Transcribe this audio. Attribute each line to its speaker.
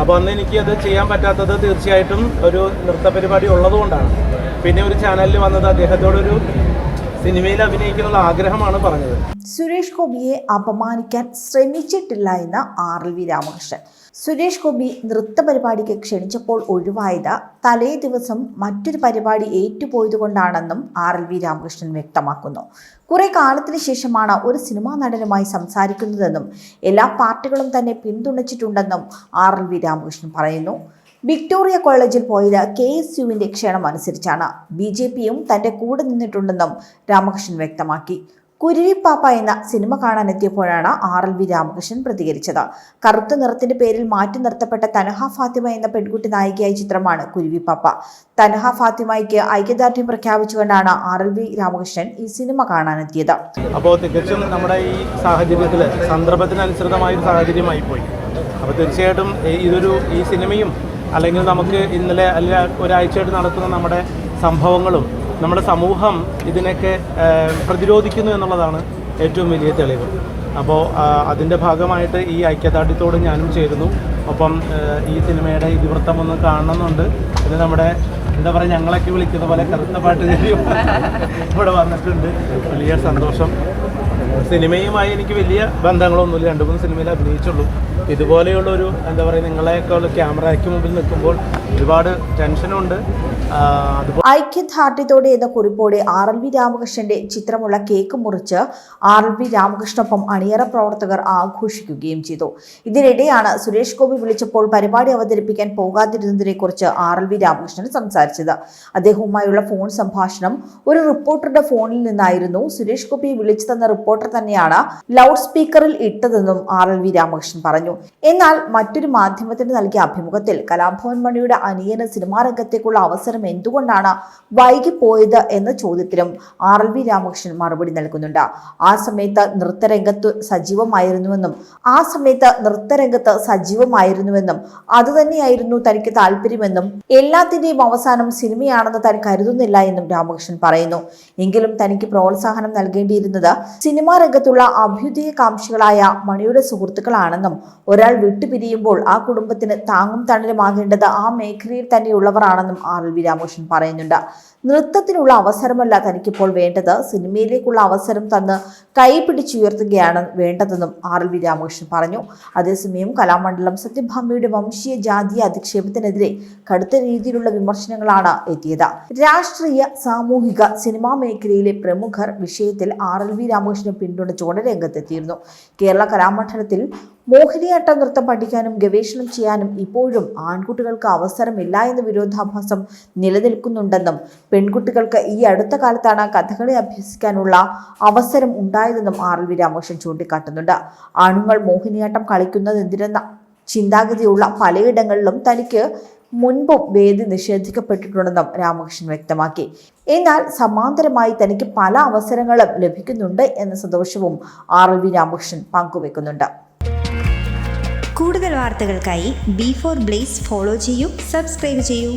Speaker 1: അപ്പോൾ അന്ന് എനിക്ക് അത് ചെയ്യാൻ പറ്റാത്തത് തീർച്ചയായിട്ടും ഒരു നൃത്ത പരിപാടി ഉള്ളതുകൊണ്ടാണ്. പിന്നെ ഒരു ചാനലിൽ വന്നത് അദ്ദേഹത്തോടൊരു സിനിമയിൽ അഭിനയിക്കാനുള്ള ആഗ്രഹമാണ് പറഞ്ഞത്.
Speaker 2: സുരേഷ് ഗോപിയെ അപമാനിക്കാൻ ശ്രമിച്ചിട്ടില്ല എന്ന് R L V Ramakrishnan. Suresh Gopi നൃത്ത പരിപാടിക്ക് ക്ഷണിച്ചപ്പോൾ ഒഴിവായത് തലേ ദിവസം മറ്റൊരു പരിപാടി ഏറ്റുപോയതുകൊണ്ടാണെന്നും ആർ എൽ വി രാമകൃഷ്ണൻ വ്യക്തമാക്കുന്നു. കുറെ കാലത്തിന് ശേഷമാണ് ഒരു സിനിമാ നടനുമായി സംസാരിക്കുന്നതെന്നും എല്ലാ പാർട്ടികളും തന്നെ പിന്തുണച്ചിട്ടുണ്ടെന്നും ആർ എൽ വി രാമകൃഷ്ണൻ പറയുന്നു. വിക്ടോറിയ കോളേജിൽ പോയത് കെ എസ് യുവിന്റെ ക്ഷണം അനുസരിച്ചാണ്. ബി ജെ പിയും തന്റെ കൂടെ നിന്നിട്ടുണ്ടെന്നും രാമകൃഷ്ണൻ വ്യക്തമാക്കി. കുരുവിപ്പാപ്പ എന്ന സിനിമ കാണാനെത്തിയപ്പോഴാണ് ആർ എൽ വി രാമകൃഷ്ണൻ പ്രതികരിച്ചത്. കറുത്ത നിറത്തിന്റെ പേരിൽ മാറ്റി നിർത്തപ്പെട്ട തനഹ ഫാത്തിമ എന്ന പെൺകുട്ടി നായികയായ ചിത്രമാണ് കുരുവിപ്പാപ്പ. തനഹ ഫാത്തിമയ്ക്ക് ഐക്യദാർഢ്യം പ്രഖ്യാപിച്ചുകൊണ്ടാണ് ആർ എൽ വി രാമകൃഷ്ണൻ ഈ സിനിമ കാണാനെത്തിയത്.
Speaker 1: അപ്പോൾ തികച്ചും നമ്മുടെ ഈ സാഹചര്യത്തിൽ സന്ദർഭത്തിനനുസൃതമായ സാഹചര്യമായി പോയി അപ്പോൾ തീർച്ചയായിട്ടും ഇതൊരു ഈ സിനിമയും അല്ലെങ്കിൽ നമുക്ക് ഇന്നലെ അല്ല ഒരാഴ്ചയായിട്ട് നടക്കുന്ന നമ്മുടെ സംഭവങ്ങളും നമ്മുടെ സമൂഹം ഇതിനൊക്കെ പ്രതിരോധിക്കുന്നു എന്നുള്ളതാണ് ഏറ്റവും വലിയ തെളിവ്. അപ്പോൾ അതിന്റെ ഭാഗമായിട്ട് ഈ ഐക്യദാർഢ്യത്തോട് ഞാനും ചേരുന്നു. ഒപ്പം ഈ സിനിമയുടെ ഇതിവൃത്തം ഒന്ന് കാണണമെന്നുണ്ട്. പിന്നെ നമ്മുടെ എന്താ പറയുക ഞങ്ങളൊക്കെ വിളിക്കുന്ന പോലെ കറുത്ത പാട്ട് ഇവിടെ വന്നിട്ടുണ്ട്. വലിയ സന്തോഷം. സിനിമയുമായി എനിക്ക് വലിയ ബന്ധങ്ങളൊന്നുമില്ല. രണ്ട് മൂന്ന് സിനിമയിൽ അഭിനയിച്ചുള്ളൂ. ഇതുപോലെയുള്ള ഒരു എന്താ പറയുക നിങ്ങളെയൊക്കെ ഉള്ള ക്യാമറയ്ക്ക് മുമ്പിൽ നിൽക്കുമ്പോൾ ഒരുപാട് ടെൻഷനുണ്ട്.
Speaker 2: ഐക്യദാർഢ്യത്തോടെ എന്ന കുറിപ്പോടെ ആർ എൽ വി രാമകൃഷ്ണന്റെ ചിത്രമുള്ള കേക്ക് മുറിച്ച് ആർ എൽ വി രാമകൃഷ്ണൊപ്പം അണിയറ പ്രവർത്തകർ ആഘോഷിക്കുകയും ചെയ്തു. ഇതിനിടെയാണ് സുരേഷ് ഗോപി വിളിച്ചപ്പോൾ പരിപാടി അവതരിപ്പിക്കാൻ പോകാതിരുന്നതിനെ കുറിച്ച് ആർ എൽ വി രാമകൃഷ്ണൻ സംസാരിച്ചത്. അദ്ദേഹവുമായുള്ള ഫോൺ സംഭാഷണം ഒരു റിപ്പോർട്ടറുടെ ഫോണിൽ നിന്നായിരുന്നു. സുരേഷ് ഗോപിയെ വിളിച്ചു തന്ന റിപ്പോർട്ടർ തന്നെയാണ് ലൗഡ് സ്പീക്കറിൽ ഇട്ടതെന്നും ആർ എൽ വി രാമകൃഷ്ണൻ പറഞ്ഞു. എന്നാൽ മറ്റൊരു മാധ്യമത്തിന് നൽകിയ അഭിമുഖത്തിൽ കലാഭവൻ മണിയുടെ അനിയന് സിനിമാ രംഗത്തേക്കുള്ള അവസരം എന്തുകൊണ്ടാണ് വൈകിപ്പോയത് എന്ന ചോദ്യത്തിനും ആർ എൽ വി രാമകൃഷ്ണൻ മറുപടി നൽകുന്നുണ്ട്. ആ സമയത്ത് നൃത്തരംഗത്ത് സജീവമായിരുന്നുവെന്നും ആ സമയത്ത് നൃത്തരംഗത്ത് സജീവമായിരുന്നുവെന്നും അതുതന്നെയായിരുന്നു തനിക്ക് താല്പര്യമെന്നും എല്ലാത്തിന്റെയും അവസാനം സിനിമയാണെന്ന് താൻ കരുതുന്നില്ല എന്നും രാമകൃഷ്ണൻ പറയുന്നു. എങ്കിലും തനിക്ക് പ്രോത്സാഹനം നൽകേണ്ടിയിരുന്നത് സിനിമാ രംഗത്തുള്ള അഭ്യുദയകാംക്ഷികളായ മണിയുടെ സുഹൃത്തുക്കളാണെന്നും ഒരാൾ വിട്ടുപിരിയുമ്പോൾ ആ കുടുംബത്തിന് താങ്ങും തണലുമാകേണ്ടത് ആ മേഖലയിൽ തന്നെയുള്ളവരാണെന്നും ആർ എൽ വി രാമകൃഷ്ണൻ പറയുന്നുണ്ട്. നൃത്തത്തിനുള്ള അവസരമല്ല തനിക്കിപ്പോൾ വേണ്ടത്. സിനിമയിലേക്കുള്ള അവസരം തന്ന് കൈ പിടിച്ചുയർത്തുകയാണ് വേണ്ടതെന്നും ആർ എൽ വി രാമകൃഷ്ണൻ പറഞ്ഞു. അതേസമയം കലാമണ്ഡലം സത്യഭാമയുടെ വംശീയ ജാതീയ അധിക്ഷേപത്തിനെതിരെ കടുത്ത രീതിയിലുള്ള വിമർശനങ്ങളാണ് എത്തിയത്. രാഷ്ട്രീയ സാമൂഹിക സിനിമാ മേഖലയിലെ പ്രമുഖർ വിഷയത്തിൽ ആർ എൽ വി രാമകൃഷ്ണനെ പിന്തുണച്ചുകൊണ്ട് രംഗത്തെത്തിയിരുന്നു. കേരള കലാമണ്ഡലത്തിൽ മോഹിനിയാട്ടം നൃത്തം പഠിക്കാനും ഗവേഷണം ചെയ്യാനും ഇപ്പോഴും ആൺകുട്ടികൾക്ക് അവസരമില്ല എന്ന വിരോധാഭാസം നിലനിൽക്കുന്നുണ്ടെന്നും പെൺകുട്ടികൾക്ക് ഈ അടുത്ത കാലത്താണ് കഥകളി അഭ്യസിക്കാനുള്ള അവസരം ഉണ്ടായതെന്നും ആർ എൽ വി രാമകൃഷ്ണൻ ചൂണ്ടിക്കാട്ടുന്നുണ്ട്. ആണുങ്ങൾ മോഹിനിയാട്ടം കളിക്കുന്നത് എന്തിനെന്ന ചിന്താഗതിയുള്ള പലയിടങ്ങളിലും തനിക്ക് മുൻപും വേദി നിഷേധിക്കപ്പെട്ടിട്ടുണ്ടെന്നും രാമകൃഷ്ണൻ വ്യക്തമാക്കി. എന്നാൽ സമാന്തരമായി തനിക്ക് പല അവസരങ്ങളും ലഭിക്കുന്നുണ്ട് എന്ന സന്തോഷവും ആർ വി രാമകൃഷ്ണൻ പങ്കുവെക്കുന്നുണ്ട്.
Speaker 3: കൂടുതൽ വാർത്തകൾക്കായി ബി ഫോർ ബ്ലേസ് ഫോളോ ചെയ്യൂ സബ്സ്ക്രൈബ് ചെയ്യൂ.